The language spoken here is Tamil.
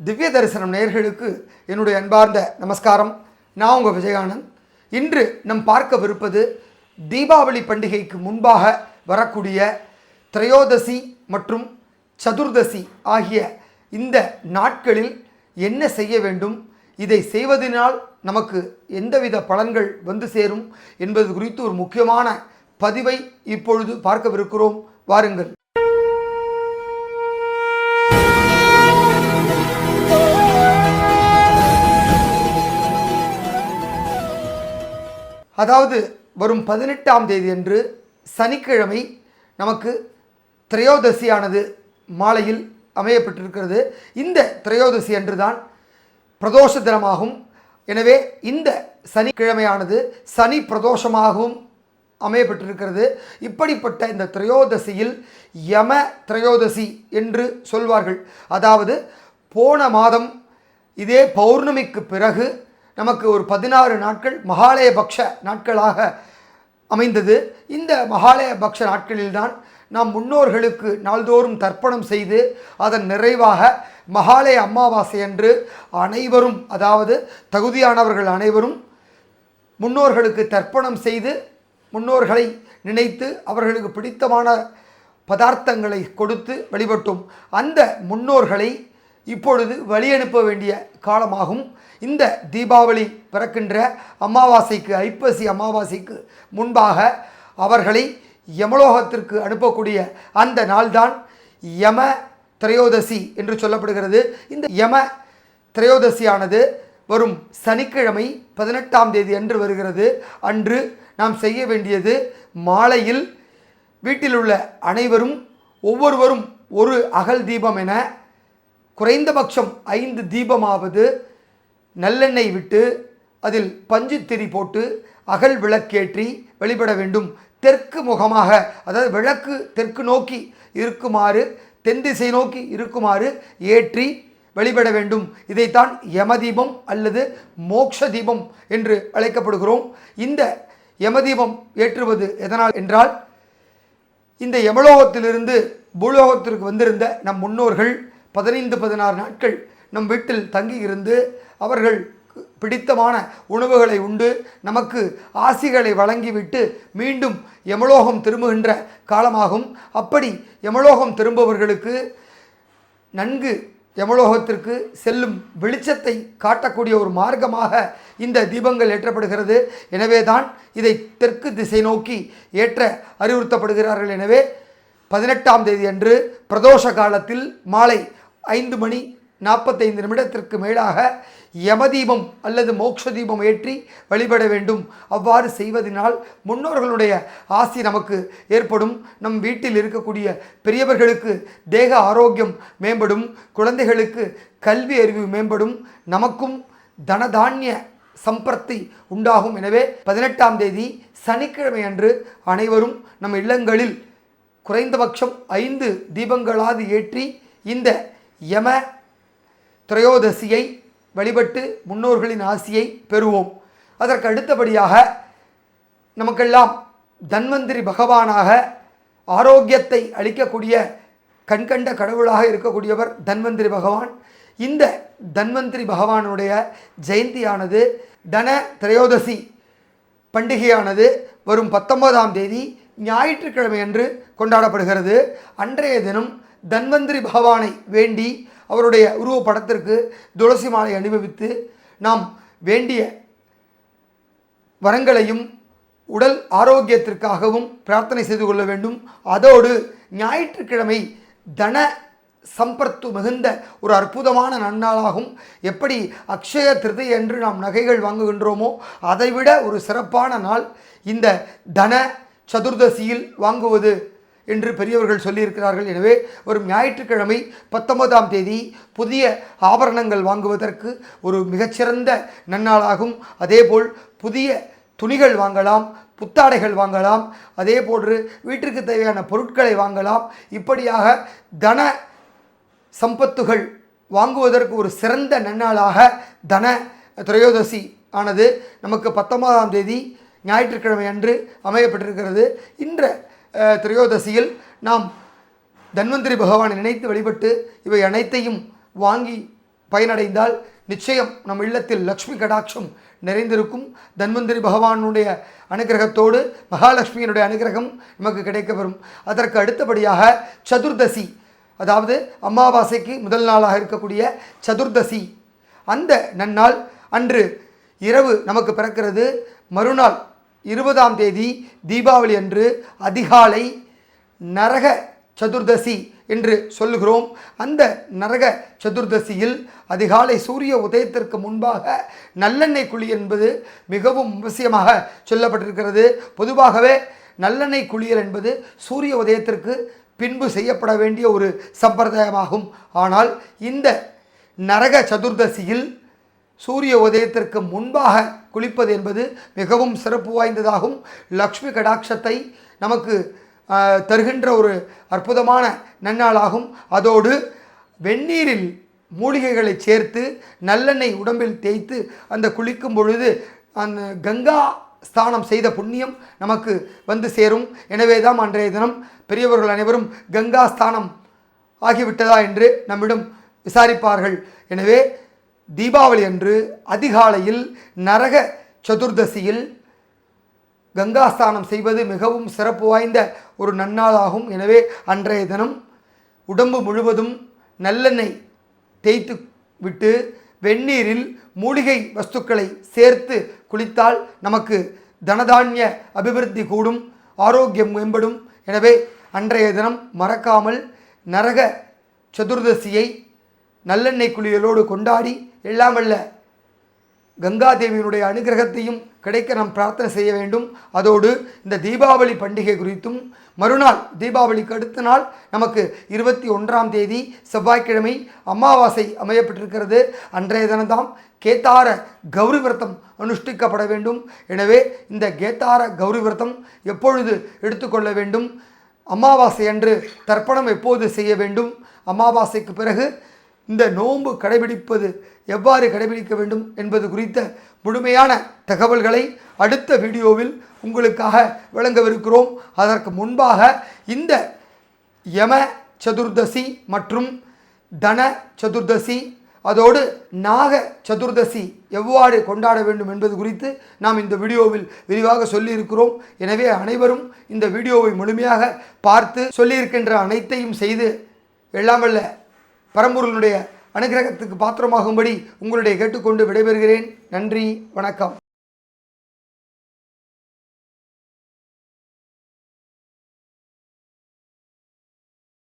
திவ்ய தரிசனம் நேயர்களுக்கு என்னுடைய அன்பார்ந்த நமஸ்காரம். நான் உங்கள் விஜயானந்த். இன்று நம் பார்க்கவிருப்பது தீபாவளி பண்டிகைக்கு முன்பாக வரக்கூடிய திரையோதசி மற்றும் சதுர்தசி ஆகிய இந்த நாட்களில் என்ன செய்ய வேண்டும் இதை செய்வதனால் நமக்கு எந்தவித பலன்கள் வந்து சேரும் என்பது குறித்து ஒரு முக்கியமான பதிவை இப்பொழுது பார்க்கவிருக்கிறோம். வாருங்கள். அதாவது வரும் பதினெட்டாம் தேதி அன்று சனிக்கிழமை நமக்கு திரையோதசியானது மாலையில் அமையப்பட்டிருக்கிறது. இந்த திரையோதசி அன்றுதான் பிரதோஷ தினமாகும். எனவே இந்த சனிக்கிழமையானது சனி பிரதோஷமாகவும் அமையப்பட்டிருக்கிறது. இப்படிப்பட்ட இந்த திரையோதசியில் யம திரையோதசி என்று சொல்வார்கள். அதாவது போன மாதம் இதே பௌர்ணமிக்கு பிறகு நமக்கு ஒரு பதினாறு நாட்கள் மகாலய பக்ஷ நாட்களாக அமைந்தது. இந்த மகாலய பக்ஷ நாட்களில்தான் நாம் முன்னோர்களுக்கு நாள்தோறும் தர்ப்பணம் செய்து அதன் நிறைவாக மகாலய அமாவாசை அன்று அனைவரும் அதாவது தகுதியானவர்கள் அனைவரும் முன்னோர்களுக்கு தர்ப்பணம் செய்து முன்னோர்களை நினைத்து அவர்களுக்கு பிடித்தமான பதார்த்தங்களை கொடுத்து வழிபட்டோம். அந்த முன்னோர்களை இப்பொழுது வழி அனுப்ப வேண்டிய காலமாகும். இந்த தீபாவளி பிறக்கின்ற அமாவாசைக்கு ஐப்பசி அமாவாசைக்கு முன்பாக அவர்களை யமலோகத்திற்கு அனுப்பக்கூடிய அந்த நாள்தான் யம திரையோதசி என்று சொல்லப்படுகிறது. இந்த யம திரையோதசியானது வரும் சனிக்கிழமை பதினெட்டாம் தேதி அன்று வருகிறது. அன்று நாம் செய்ய வேண்டியது மாலையில் வீட்டில் உள்ள அனைவரும் ஒவ்வொருவரும் ஒரு அகல் தீபம் என குறைந்தபட்சம் ஐந்து தீபமாவது நல்லெண்ணெய் விட்டு அதில் பஞ்சுத்திரி போட்டு அகல் விளக்கேற்றி வழிபட வேண்டும். தெற்கு முகமாக அதாவது விளக்கு தெற்கு நோக்கி இருக்குமாறு தென் திசை நோக்கி இருக்குமாறு ஏற்றி வழிபட வேண்டும். இதைத்தான் யமதீபம் அல்லது மோக்ஷ தீபம் என்று அழைக்கப்படுகிறோம். இந்த யமதீபம் ஏற்றுவது எதனால் என்றால் இந்த யமலோகத்திலிருந்து பூலோகத்திற்கு வந்திருந்த நம் முன்னோர்கள் பதினைந்து பதினாறு நாட்கள் நம் வீட்டில் தங்கி இருந்து அவர்கள் பிடித்தமான உணவுகளை உண்டு நமக்கு ஆசிகளை வழங்கிவிட்டு மீண்டும் யமலோகம் திரும்புகின்ற காலமாகும். அப்படி யமலோகம் திரும்புபவர்களுக்கு நன்கு யமலோகத்திற்கு செல்லும் வெளிச்சத்தை காட்டக்கூடிய ஒரு மார்க்கமாக இந்த தீபங்கள் ஏற்றப்படுகிறது. எனவே தான் இதை தெற்கு திசை நோக்கி ஏற்ற அறிவுறுத்தப்படுகிறார்கள். எனவே பதினெட்டாம் தேதி அன்று பிரதோஷ காலத்தில் மாலை ஐந்து மணி நாற்பத்தைந்து நிமிடத்திற்கு மேலாக யமதீபம் அல்லது மோக்ஷதீபம் ஏற்றி வழிபட வேண்டும். அவ்வாறு செய்வதனால் முன்னோர்களுடைய ஆசி நமக்கு ஏற்படும். நம் வீட்டில் இருக்கக்கூடிய பெரியவர்களுக்கு தேக ஆரோக்கியம் மேம்படும். குழந்தைகளுக்கு கல்வி அறிவு மேம்படும். நமக்கும் தனதானிய சம்பர்த்தி உண்டாகும். எனவே பதினெட்டாம் தேதி சனிக்கிழமை அன்று அனைவரும் நம் இல்லங்களில் குறைந்தபட்சம் ஐந்து தீபங்களாவது ஏற்றி இந்த யம திரையோதசியை வழிபட்டு முன்னோர்களின் ஆசியை பெறுவோம். அதற்கு அடுத்தபடியாக நமக்கெல்லாம் தன்வந்திரி பகவானாக ஆரோக்கியத்தை அளிக்கக்கூடிய கண்கண்ட கடவுளாக இருக்கக்கூடியவர் தன்வந்திரி பகவான். இந்த தன்வந்திரி பகவானுடைய ஜெயந்தியானது தன திரையோதசி பண்டிகையானது வரும் பத்தொன்பதாம் தேதி ஞாயிற்றுக்கிழமை அன்று கொண்டாடப்படுகிறது. அன்றைய தினம் தன்வந்திரி பகவானை வேண்டி அவருடைய உருவப்படத்திற்கு துளசி மாலை அனுபவித்து நாம் வேண்டிய வரங்களையும் உடல் ஆரோக்கியத்திற்காகவும் பிரார்த்தனை செய்து கொள்ள வேண்டும். அதோடு ஞாயிற்றுக்கிழமை தன சம்பர்த்து மிகுந்த ஒரு அற்புதமான நன்னாளாகும். எப்படி அக்ஷய திருதை என்று நாம் நகைகள் வாங்குகின்றோமோ அதைவிட ஒரு சிறப்பான நாள் இந்த தன சதுர்தசியில் வாங்குவது என்று பெரியவர்கள் சொல்லியிருக்கிறார்கள். எனவே ஒரு ஞாயிற்றுக்கிழமை பத்தொன்பதாம் தேதி புதிய ஆபரணங்கள் வாங்குவதற்கு ஒரு மிகச்சிறந்த நன்னாளாகும். அதேபோல் புதிய துணிகள் வாங்கலாம் புத்தாடைகள் வாங்கலாம் அதே போன்று வீட்டிற்கு தேவையான பொருட்களை வாங்கலாம். இப்படியாக தன சம்பத்துகள் வாங்குவதற்கு ஒரு சிறந்த நன்னாளாக தன திரையோதசி ஆனது நமக்கு பத்தொன்பதாம் தேதி ஞாயிற்றுக்கிழமை அன்று அமையப்பட்டிருக்கிறது. இன்ற திரையோதசியில் நாம் தன்வந்திரி பகவானை நினைத்து வழிபட்டு இவை அனைத்தையும் வாங்கி பயனடைந்தால் நிச்சயம் நம் இல்லத்தில் லக்ஷ்மி கடாட்சம் நிறைந்திருக்கும். தன்வந்திரி பகவானுடைய அனுகிரகத்தோடு மகாலட்சுமியினுடைய அனுகிரகம் நமக்கு கிடைக்கப்பெறும். அதற்கு அடுத்தபடியாக சதுர்தசி அதாவது அமாவாசைக்கு முதல் நாளாக இருக்கக்கூடிய சதுர்தசி. அந்த நன்னாள் அன்று இரவு நமக்கு பிறக்கிறது. மறுநாள் இருபதாம் தேதி தீபாவளி அன்று அதிகாலை நரக சதுர்தசி என்று சொல்லுகிறோம். அந்த நரக சதுர்தசியில் அதிகாலை சூரிய உதயத்திற்கு முன்பாக நல்லெண்ணெய் குழி என்பது மிகவும் அவசியமாக சொல்லப்பட்டிருக்கிறது. பொதுவாகவே நல்லெண்ணெய் குளியல் என்பது சூரிய உதயத்திற்கு பின்பு செய்யப்பட வேண்டிய ஒரு சம்பிரதாயமாகும். ஆனால் இந்த நரக சதுர்தசியில் சூரிய உதயத்திற்கு முன்பாக குளிப்பது என்பது மிகவும் சிறப்பு வாய்ந்ததாகும். லக்ஷ்மி கடாட்சத்தை நமக்கு தருகின்ற ஒரு அற்புதமான நன்னாளாகும். அதோடு வெந்நீரில் மூலிகைகளை சேர்த்து நல்லெண்ணெய் உடம்பில் தேய்த்து அந்த குளிக்கும் பொழுது அந்த கங்கா ஸ்தானம் செய்த புண்ணியம் நமக்கு வந்து சேரும். எனவே தான் அன்றைய தினம் பெரியவர்கள் அனைவரும் கங்கா ஸ்தானம் ஆகிவிட்டதா என்று நம்மிடம் விசாரிப்பார்கள். எனவே தீபாவளி அன்று அதிகாலையில் நரக சதுர்தசியில் கங்காஸ்தானம் செய்வது மிகவும் சிறப்பு வாய்ந்த ஒரு நன்னாளாகும். எனவே அன்றைய தினம் உடம்பு முழுவதும் நல்லெண்ணெய் தேய்த்து விட்டு வெந்நீரில் மூலிகை வஸ்துக்களை சேர்த்து குளித்தால் நமக்கு தனதானிய அபிவிருத்தி கூடும் ஆரோக்கியம் மேம்படும். எனவே அன்றைய தினம் மறக்காமல் நரக சதுர்தசியை நல்லெண்ணெய் குளியலோடு கொண்டாடி எல்லாம் வல்ல கங்காதேவியினுடைய அனுகிரகத்தையும் கிடைக்க நாம் பிரார்த்தனை செய்ய வேண்டும். அதோடு இந்த தீபாவளி பண்டிகை குறித்தும் மறுநாள் தீபாவளிக்கு அடுத்த நாள் நமக்கு இருபத்தி ஒன்றாம் தேதி செவ்வாய்க்கிழமை அமாவாசை அமையப்பட்டிருக்கிறது. அன்றைய தினம்தான் கேத்தார கௌரி விரதம் அனுஷ்டிக்கப்பட வேண்டும். எனவே இந்த கேத்தார கௌரி விரதம் எப்பொழுது எடுத்துக்கொள்ள வேண்டும்? அமாவாசை அன்று தர்ப்பணம் எப்போது செய்ய வேண்டும்? அமாவாசைக்கு பிறகு இந்த நோன்பு கடைபிடிப்பது எவ்வாறு கடைபிடிக்க வேண்டும் என்பது குறித்த முழுமையான தகவல்களை அடுத்த வீடியோவில் உங்களுக்காக வழங்கவிருக்கிறோம். அதற்கு முன்பாக இந்த யம சதுர்தசி மற்றும் தன சதுர்தசி அதோடு நாக சதுர்தசி எவ்வாறு கொண்டாட வேண்டும் என்பது குறித்து நாம் இந்த வீடியோவில் விரிவாக சொல்லியிருக்கிறோம். எனவே அனைவரும் இந்த வீடியோவை முழுமையாக பார்த்து சொல்லியிருக்கின்ற அனைத்தையும் செய்து எல்லாமல்ல பரம்பொருளுடைய அனுகிரகத்துக்கு பாத்திரமாகும்படி உங்களுடைய கேட்டுக்கொண்டு விடைபெறுகிறேன். நன்றி வணக்கம்.